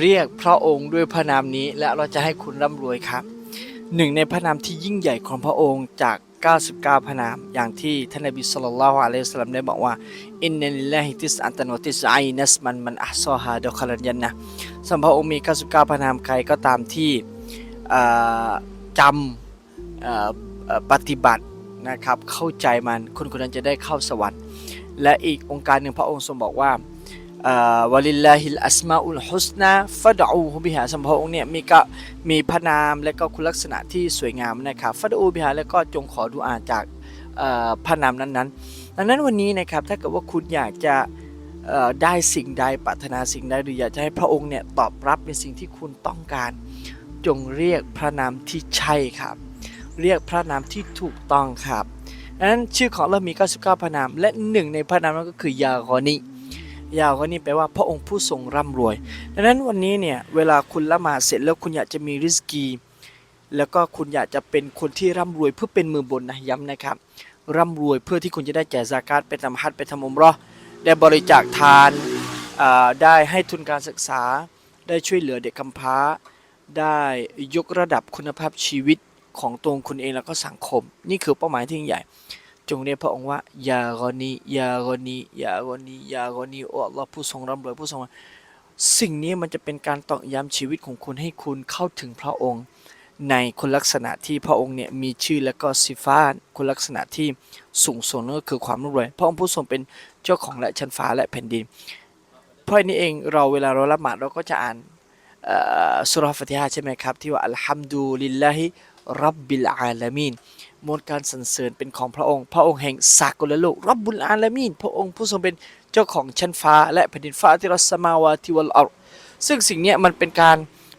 เรียกพระองค์ด้วยพระนามนี้ และเราจะให้คุณร่ำรวยครับหนึ่งในพระนามที่ยิ่งใหญ่ของพระองค์จาก 99 พระนาม อย่างที่ท่านนบีสุลต่านละฮ์อะลัยสัลลัมได้บอกว่าอินเนลิลลาฮิติสอันตันวติสไอนัสมันมันอัลซอฮาดอคาลันยันนะสำหรับพระองค์มี 99 พระนามใครก็ตามที่จำปฏิบัตินะครับเข้าใจมันคนคนนั้นจะได้เข้าสวรรค์ และอีกองค์การหนึ่งพระองค์ทรงบอกว่า วลิลลาฮิลอัสมาอุลฮุสนาฟะดอูฮุบิฮาสำหรับพระองค์เนี่ยมีก็มีพระนามและก็คุณลักษณะที่สวยงามนะครับฟะดอูบิฮาแล้วก็จงขอดุอาจากอ่อพระนามนั้นๆ ดังนั้นวันนี้นะครับถ้าเกิดว่าคุณอยากจะอ่อได้สิ่งใดปรารถนาสิ่งใดหรืออยากจะให้พระองค์เนี่ยตอบรับในสิ่งที่คุณต้องการ จงเรียกพระนามที่ใช่ครับ เรียกพระนามที่ถูกต้องครับดังนั้นชื่อของเรามี 99 พระนาม และหนึ่งในพระนามนั้นก็คือยากอนิ ยาวกอนิแปลว่าพระองค์ผู้ทรงร่ำรวย ดังนั้นวันนี้เนี่ยเวลาคุณละหมาดเสร็จแล้วคุณอยากจะมีริสกี แล้วก็คุณอยากจะเป็นคนที่ร่ำรวยเพื่อเป็นมือบนนะย้ำนะครับ ร่ำรวยเพื่อที่คุณจะได้แจกซากาตไปทำฮัจไปทำอุมรอได้บริจาคทานได้ให้ทุนการศึกษา ได้ช่วยเหลือเด็กกำพร้า ได้ยกระดับคุณภาพชีวิตของตัวคุณเองแล้วก็สังคม นี่คือเป้าหมายที่ยิ่งใหญ่ จงเรียกพระองค์ว่ายากอนียากอนียากอนียากอนีโอ้อัลลอฮ์ผู้ทรงร่ำรวยผู้ทรงสิ่งนี้มันจะเป็นการตอกย้ำชีวิตของคุณให้คุณเข้าถึงพระองค์ ในคุณลักษณะที่พระองค์เนี่ยมีชื่อและก็สิฟาคุณลักษณะที่สูงส่งนั่นก็คือความร่ำรวยพระองค์ผู้ทรงเป็นเจ้าของและชั้นฟ้าและแผ่นดิน เพราะนี้เองเราเวลาเราละหมาดเราก็จะอ่านอ่อสุราะห์ฟาติฮะห์ใช่ไหมครับ ที่ว่าอัลฮัมดุลิลลาฮิ รับบิลอาลามีนมวลการสรรเสริญเป็นของพระองค์ พระองค์แห่งสากลโลกรับบุลอาลามีนพระองค์ผู้ทรงเป็นเจ้าของชั้นฟ้า และแผ่นดินฟ้าที่รัสมาวาติวัลอัรซึ่งสิ่งนี้มันเป็นการ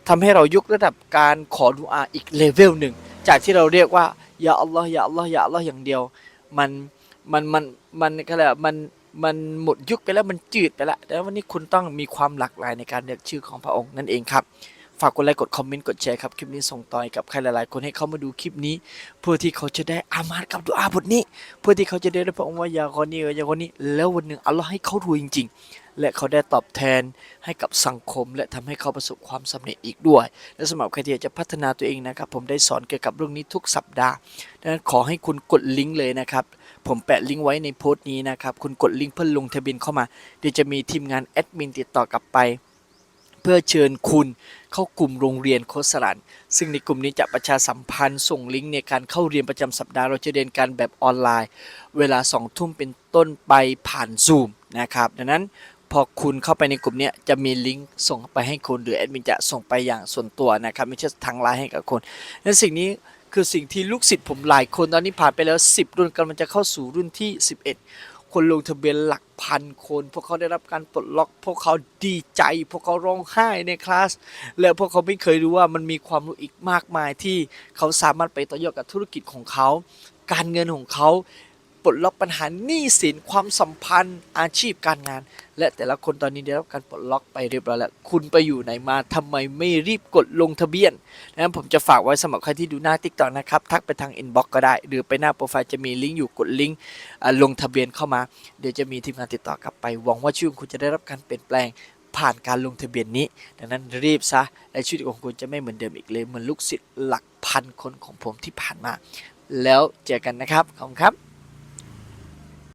ทำให้เรายกระดับการขอดุอาอีกเลเวลหนึ่ง จากที่เราเรียกว่า ยาอัลลอฮ์ยาอัลลอฮ์ยาอัลลอฮ์อย่างเดียว มันมันมันมันก็เลยกมันมันหมดยุคไปแล้วมันจืดไปแล้วแต่วันนี้คุณต้องมีความหลากหลายในการเรียกชื่อของพระองค์นั่นเองครับ ฝากกดไลค์กดคอมเมนต์กดแชร์ครับคลิปนี้ส่งต่อให้กับใครหลายๆ คนให้เขามาดูคลิปนี้ เพื่อที่เขาจะได้อามาดกับดุอาบทนี้ เพื่อที่เขาจะได้รับพระองค์ว่ายากอนี้ยากอนี้ แล้ววันหนึ่งอัลลอฮ์ให้เขารวยจริง ๆ และเขาได้ตอบแทนให้กับสังคม และทำให้เขาประสบความสำเร็จอีกด้วย และสำหรับใครที่อยากจะพัฒนาตัวเองนะครับ ผมได้สอนเกี่ยวกับเรื่องนี้ทุกสัปดาห์ดังนั้นขอให้คุณกดลิงก์เลยนะครับผมแปะลิงก์ไว้ในโพสต์นี้นะครับคุณกดลิงก์เพื่อลงทะเบียนเข้ามาเดี๋ยวจะมีทีมงานแอดมินติดต่อกลับไป เพื่อเชิญคุณเข้ากลุ่มโรงเรียนโคสรันซึ่งในกลุ่มนี้จะประชาสัมพันธ์ส่งลิงก์ในการเข้าเรียนประจำสัปดาห์เราจะเรียนกันแบบออนไลน์ เวลา2ทุ่มเป็นต้นไปผ่าน Zoom นะครับดังนั้นพอคุณเข้าไปในกลุ่มนี้จะมีลิงก์ส่งไปให้คุณหรือแอดมินจะส่งไปอย่างส่วนตัวนะครับไม่ใช่ทางไลน์ให้กับคนและสิ่งนี้คือสิ่งที่ลูกศิษย์ผมหลายคนตอนนี้ผ่านไปแล้ว 10 รุ่นกำลังจะเข้าสู่รุ่นที่ 11 คนลงทะเบียนหลักพันคน พวกเขาได้รับการปลดล็อก พวกเขาดีใจ พวกเขาร้องไห้ในคลาส และพวกเขาไม่เคยรู้ว่ามันมีความรู้อีกมากมายที่เขาสามารถไปต่อยอดกับธุรกิจของเขา การเงินของเขา ปลดล็อกปัญหาหนี้สินความสัมพันธ์อาชีพการงาน และแต่ละคนตอนนี้ได้รับการปลดล็อกไปเรียบร้อยแล้ว คุณไปอยู่ไหนมาทำไมไม่รีบกดลงทะเบียนนั้นผมจะฝากไว้สำหรับใครที่ดูหน้าทิกตอกนะครับ ทักไปทางอินบ็อกก็ได้ หรือไปหน้าโปรไฟล์จะมีลิงก์อยู่กดลิงก์ลงทะเบียนเข้ามา เดี๋ยวจะมีทีมงานติดต่อกลับไปหวังว่าชีวิตของคุณจะได้รับการเปลี่ยนแปลงผ่านการลงทะเบียนนี้ ดังนั้นรีบซะและชีวิตของคุณจะไม่เหมือนเดิมอีกเลยเหมือนลูกศิษย์หลักพันคนของผมที่ผ่านมา แล้วเจอกันนะครับขอบคุณครับ